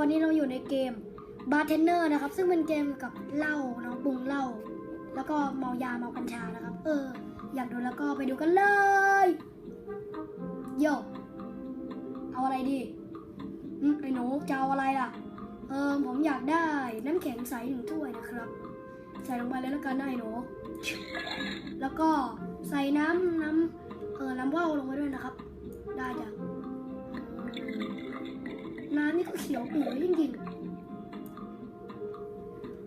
วันนี้เราอยู่ในเกม Bartender นะครับ ซึ่งเป็นเกมกับเหล้าเนาะปรุงเหล้าแล้วก็เมายาเมากัญชานะครับ เออ อยากดูแล้วก็ไปดูกันเลยโยเอาอะไรดีอืมไอ้หนูจะเอาอะไรล่ะ เออผมอยากได้น้ำแข็งใสหนึ่งถ้วยนะครับ ใส่ลงไปเลยแล้วกันนะไอ้หนูแล้วก็ใส่น้ำน้ำเออน้ำว่าวลงไปด้วยนะครับ ได้จ้ะ น้ำนี่ก็เขียวปีเลยจริงๆ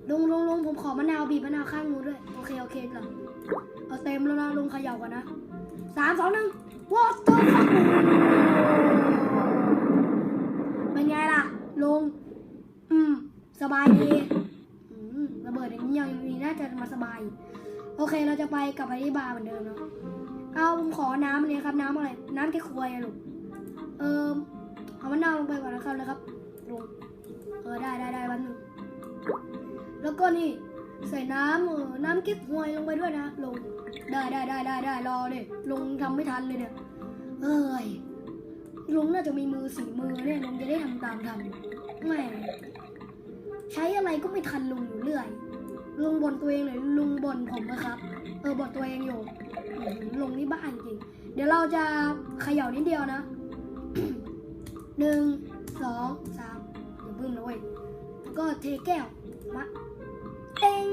ลงลงลงผมขอมะนาวบีบมะนาวข้างมูด้วยโอเคโอเคก่อนเอาเต็มแล้วนะลงเขย่าก่อนนะสามสองหนึ่งวอเตอร์เป็นไงล่ะ ลง อืม สบายดีอืมระเบิดอย่างนี้ยังมีน่าจะมาสบาย โอเคเราจะไปกลับไปที่บาร์เหมือนเดิมเนาะเอาผมขอน้ำอันนี้ครับน้ำอะไร น้ำแก้ควยอะลูกเออามะนาวลงไปก่อนนะครับนะครับลงเออได้ได้ได้วันหนึ่งแล้วก็นี่ใส่น้ำเออน้ำเก๊กฮวยลงไปด้วยนะ ลงได้ได้ได้ได้ได้รอเลยลงทำไม่ทันเลยเนี่ยเอ้ยลุงน่าจะมีมือสีมือเนี่ยลุงจะได้ทำตามทันแหมใช้อะไรก็ไม่ทันลุงอยู่เรื่อยลุงบ่นตัวเองเลยลุงบ่นผมนะครับ เออบ่นตัวเองอยู่ลุงนี่บ้าจริงเดี๋ยวเราจะเขย่านิดเดียวนะ หนึ่งสองสามอย่าบึ้มนะเว้ยแล้วก็เทแก้วมาเต็ง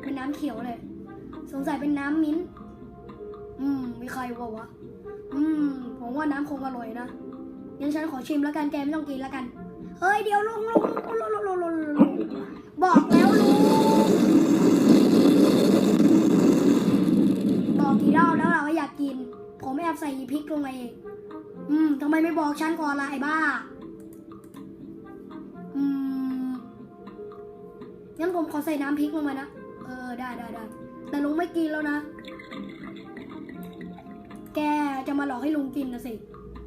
เป็นน้ำเขียวเลย สงสัยเป็นน้ำมิ้นท์อืมมีใครบอกวะ อืม ผมว่าน้ำคงอร่อยนะงั้นฉันขอชิมแล้วกันแกไม่ต้องกินแล้วกัน เฮ้ย เดี๋ยวลุงลุงลุงลุงลุงลุงบอกแล้วลุงบอกกี่รอบแล้วเราว่าอยากกิน ผมแอบใส่พริกลงไปเอง อืมทำไมไม่บอกฉันก่อนล่ะไอ้บ้า อืม งั้นผมขอใส่น้ำพริกลงมานะ เออ ได้ได้ได้ แต่ลุงไม่กินแล้วนะ แกจะมาหลอกให้ลุงกินนะสิ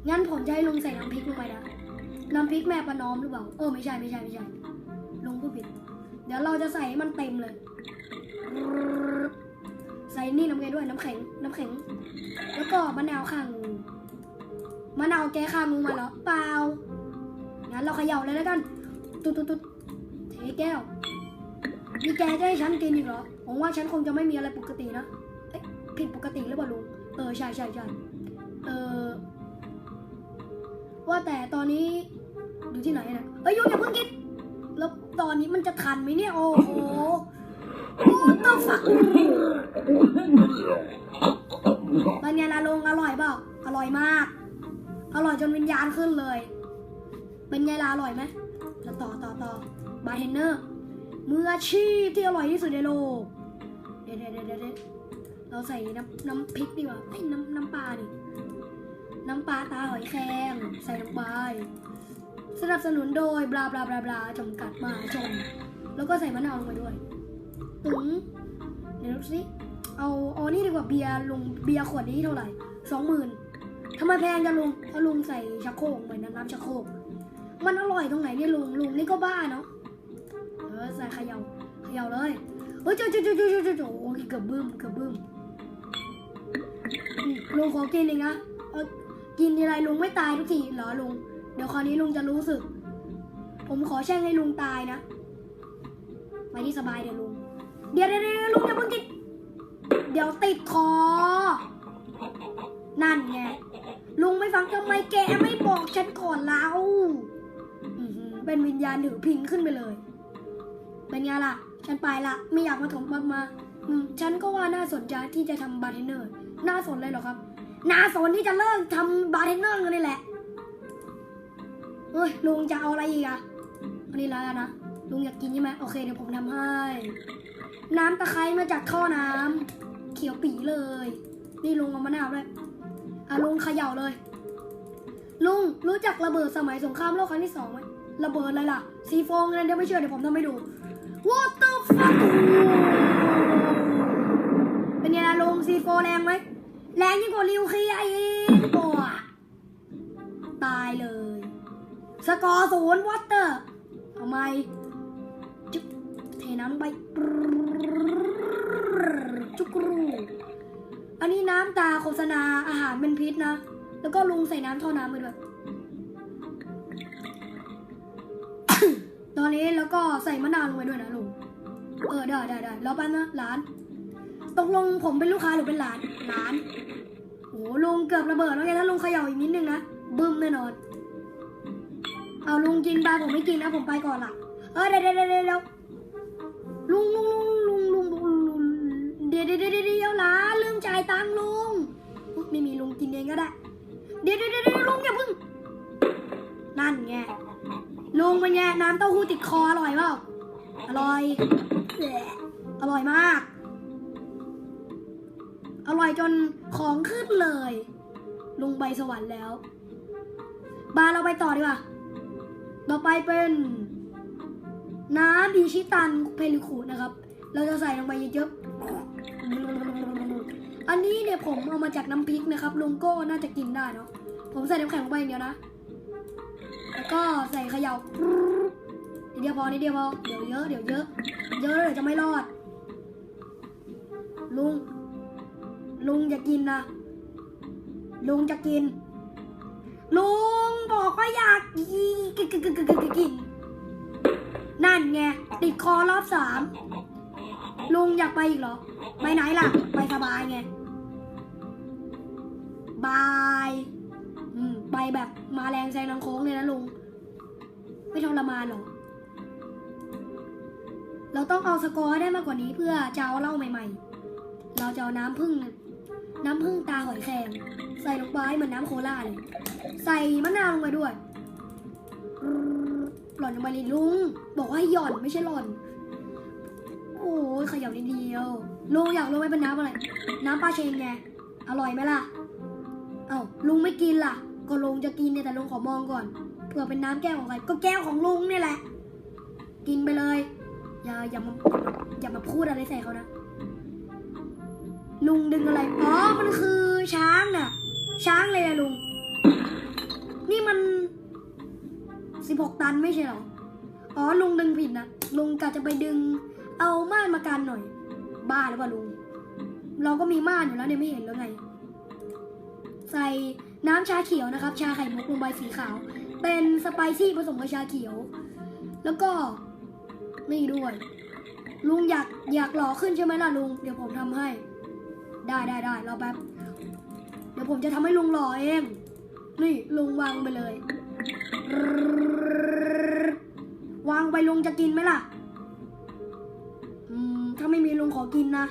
งั้นผมจะให้ลุงใส่น้ำพริกลงไปนะ น้ำพริกแม่ประนอมหรือเปล่า เออ ไม่ใช่ไม่ใช่ไม่ใช่ ลุงพูดผิด เดี๋ยวเราจะใส่ให้มันเต็มเลย ใส่นี่น้ำแกงด้วยน้ำแข็งน้ำแข็ง แล้วก็มะนาวข้าง มะนาวแก้ข้างงูมาเหรอเปล่างั้นเราเขย่าเลยแล้วกัน ตุ๊ดตุ๊ดตุ๊ดเทแก้วนี่แกจะให้ฉันกินอีกเหรอผมว่าฉันคงจะไม่มีอะไรปกตินะเอ๊ะผิดปกติหรือเปล่าลุงเออใช่ใช่ใช่เออว่าแต่ตอนนี้อยู่ที่ไหนนะเอ้ยยุงอย่าเพิ่งกินแล้วตอนนี้มันจะทันไหมเนี่ยโอ้โหโอ้ต้องฝักเป็นไงล่ะลุงอร่อยเปล่าอร่อยมาก อร่อยจนวิญญาณขึ้นเลย เป็นไงล่ะอร่อยไหมจะต่อต่อต่อบาร์เทนเนอร์มืออาชีพที่อร่อยที่สุดในโลกเดี๋ยวเดี๋ยวเดี๋ยวเดี๋ยวเราใส่น้ำน้ำพริกดีกว่าไอ้น้ำน้ำปลาดิ น้ำปลาตาหอยแครงใส่ลงไปสนับสนุนโดยบลาบลาบลาบลาจำกัดมาชม แล้วก็ใส่มะนาวลงไปด้วยตึงเดี๋ยวสิ เอาเอานี่ดีกว่าเบียร์ลงเบียร์ขวดนี้เท่าไหร่สองหมื่น ทำไมแพงจังลุงถ้าลุงใส่ชักโครกเหมือนน้ำชักโครกมันอร่อยตรงไหนเนี่ยลุงลุงนี่ก็บ้าเนาะเออใส่เขยาเขยาเลยเฮ้ยจุ๊จุ๊จุ๊จุ๊จุ๊จุ๊จุ๊โอ้ยเกือบบึ้มเกือบบึ้มอืมลุงขอกินเองนะกินทีไรลุงไม่ตายทุกทีเหรอลุง เดี๋ยวคราวนี้ลุงจะรู้สึก ผมขอแช่งให้ลุงตายนะไปที่สบายเดี๋ยวลุง เดี๋ยวเดี๋ยวเดี๋ยวลุงจะเพิ่งกิน เดี๋ยวติดคอ นั่นไง ลุงไม่ฟังทำไมแกไม่บอกฉันก่อนเราเป็นวิญญาณถือพินขึ้นไปเลย เป็นไงล่ะ ฉันไปละ ไม่อยากมาถมมามาฉันก็ว่าน่าสนใจที่จะทำบาร์เทนเนอร์ น่าสนเลยเหรอครับ น่าสนที่จะเลิกทำบาร์เทนเนอร์กันเลยแหละเฮ้ยลุงจะเอาอะไรอีกอะอันนี้แล้วนะ ลุงอยากกินใช่ไหมโอเคเดี๋ยวผมทำให้ น้ำตะไคร้มาจากท่อน้ำเขียวปีเลย นี่ลุงเอามะนาวด้วย ลุงเขย่าเลย ลุงรู้จักระเบิดสมัยสงครามโลกครั้งที่สองไหมระเบิดอะไรล่ะซีโฟงนั่นเดี๋ยวไม่เชื่อเดี๋ยวผมทำให้ดู What the fuck เป็นไงล่ะลุงซีโฟแรงไหมแรงยิ่งกว่าริวเคลียร์อีกปวตายเลย สกอร์ศูนย์วอเตอร์ทำไมจุ๊บเทน้ำไปจุกรู อันนี้น้ำตาโฆษณาอาหารเป็นพิษนะ แล้วก็ลุงใส่น้ำท่อน้ำไปด้วยตอนนี้แล้วก็ใส่มะนาวลงไปด้วยนะลุง เออได้ได้ได้รอแป๊บนะหลาน ตกลงผมเป็นลูกค้าหรือเป็นหลาน หลาน โอ้ลุงเกือบระเบิดแล้วไงถ้าลุงเขย่าอีกนิดนึงนะบึ้มแน่นอน เอาลุงกินไปผมไม่กินนะผมไปก่อนละเออเดี๋ยวเดี๋ยวเดี๋ยวเดี๋ยวลุงลุงลุงลุงลุงลุงเดี๋ยวเดี๋ยวเดี๋ยวเดี๋ยวหลานลืม กินเองก็ได้ เดี๋ยวเดี๋ยวเดี๋ยวลุงอย่าเพึ่ง นั่นไงลุงเป็นไงน้ำเต้าหู้ติดคออร่อยเปล่าอร่อย อร่อยมาก อร่อยจนของขึ้นเลยลุงไปสวรรค์แล้ว บาเราไปต่อดีกว่าต่อไปเป็นน้ำอิชิตันเพลิคูนะครับ เราจะใส่ลงไปเยอะๆ อันนี้เนี่ยผมเอามาจากน้ำพริกนะครับ ลุงโก็น่าจะกินได้เนาะ ผมใส่น้ำแข็งลงไปอย่างเดียวนะ แล้วก็ใส่เขย่าเดียวพอนิดเดียวพอ เดี๋ยวเยอะ เดี๋ยวเยอะ เยอะเดี๋ยวจะไม่รอด ลุง ลุงจะกินนะ ลุงจะกิน ลุงบอกว่าอยากกินกินกินกินกินกินนั่นไงติดคอรอบสามลุงอยากไปอีกเหรอ ไปไหนล่ะ ไปสบายไง บายอืมไปแบบมาแรงแซงทางโค้งเลยนะลุง ไม่ทรมานหรอก เราต้องเอาสกอร์ได้มากกว่านี้เพื่อจะเอาเหล้าใหม่ ๆ เราจะเอาน้ำผึ้งน้ำผึ้งตาหอยแครงใส่ลงไปเหมือนน้ำโคลาเลย ใส่มะนาวลงไปด้วย หล่อนลงไปเลยลุง บอกว่าให้หย่อนไม่ใช่หล่อน โอ้ยขยับนิดเดียวลุงอยากรู้ไหมเป็นน้ำอะไร น้ำปลาเชงไง อร่อยไหมล่ะ เอ้าลุงไม่กินล่ะ ก็ลุงจะกินเนี่ยแต่ลุงขอมองก่อนเผื่อเป็นน้ำแก้วของใครก็แก้วของลุงนี่แหละ กินไปเลย อย่าอย่ามาอย่ามาพูดอะไรใส่เขานะ ลุงดึงอะไรอ๋อมันคือช้างน่ะ ช้างเลยอะลุง นี่มันสิบหกตันไม่ใช่หรออ๋อลุงดึงผิดนะลุงกะจะไปดึง เอาม่านมากันหน่อย บ้าหรือเปล่าลุง เราก็มีม่านอยู่แล้วเนี่ยไม่เห็นแล้วไง ใส่น้ำชาเขียวนะครับ ชาไข่มุกลงไปสีขาว เป็นสไปซี่ผสมกับชาเขียว แล้วก็นี่ด้วย ลุงอยากอยากหล่อขึ้นใช่ไหมล่ะลุง เดี๋ยวผมทำให้ ได้ได้ได้รอแป๊บ เดี๋ยวผมจะทำให้ลุงหล่อเอง นี่ลุงวางไปเลย วางไปลุงจะกินไหมล่ะ อืม ถ้าไม่มีลุงขอกินนะ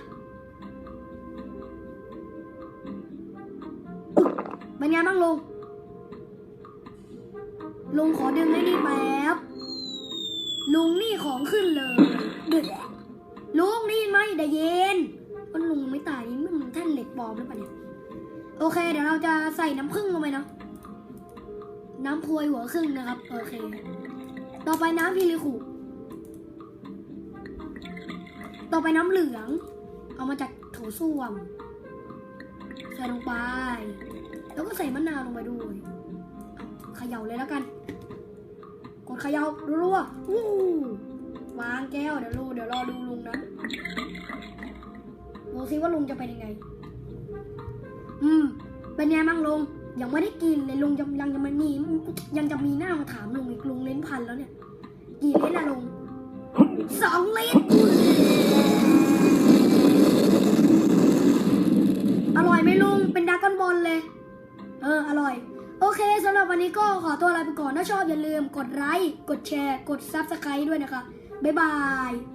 เป็นไงบ้างลุง ลุงขอดึงให้นี่แป๊บ ลุงนี่ของขึ้นเลยเดือดลุงนี่ไหมเดี๋ยวเย็นมันลุงไม่ตายนี่มันแท่นเหล็กปลอมหรือเปล่าเนี่ย โอเค เดี๋ยวเราจะใส่น้ำผึ้งลงไปเนาะ น้ำพวยหัวครึ่งนะครับ โอเค ต่อไปน้ำพิลิคุต่อไปน้ำเหลือง เอามาจากโถส้วมใส่ลงไป แล้วก็ใส่มะนาวลงไปด้วยเขย่าเลยแล้วกัน กดเขย่ารัวๆอู้วางแก้วเดี๋ยวรูเดี๋ยวรอดูลุงนะดูซิว่าลุงจะเป็นยังไง อืม เป็นไงบ้างลุง ยังไม่ได้กินเลยลุงยังยังจะมามียังจะมีหน้ามาถามลุงอีกลุงเล่นพันแล้วเนี่ย กี่ลิตรละลุงสอง วันนี้ก็ขอตัวลาไปก่อน ถ้าชอบอย่าลืมกดไลค์ กดแชร์ กดซับสไคร b e ด้วยนะคะ บ๊ายบาย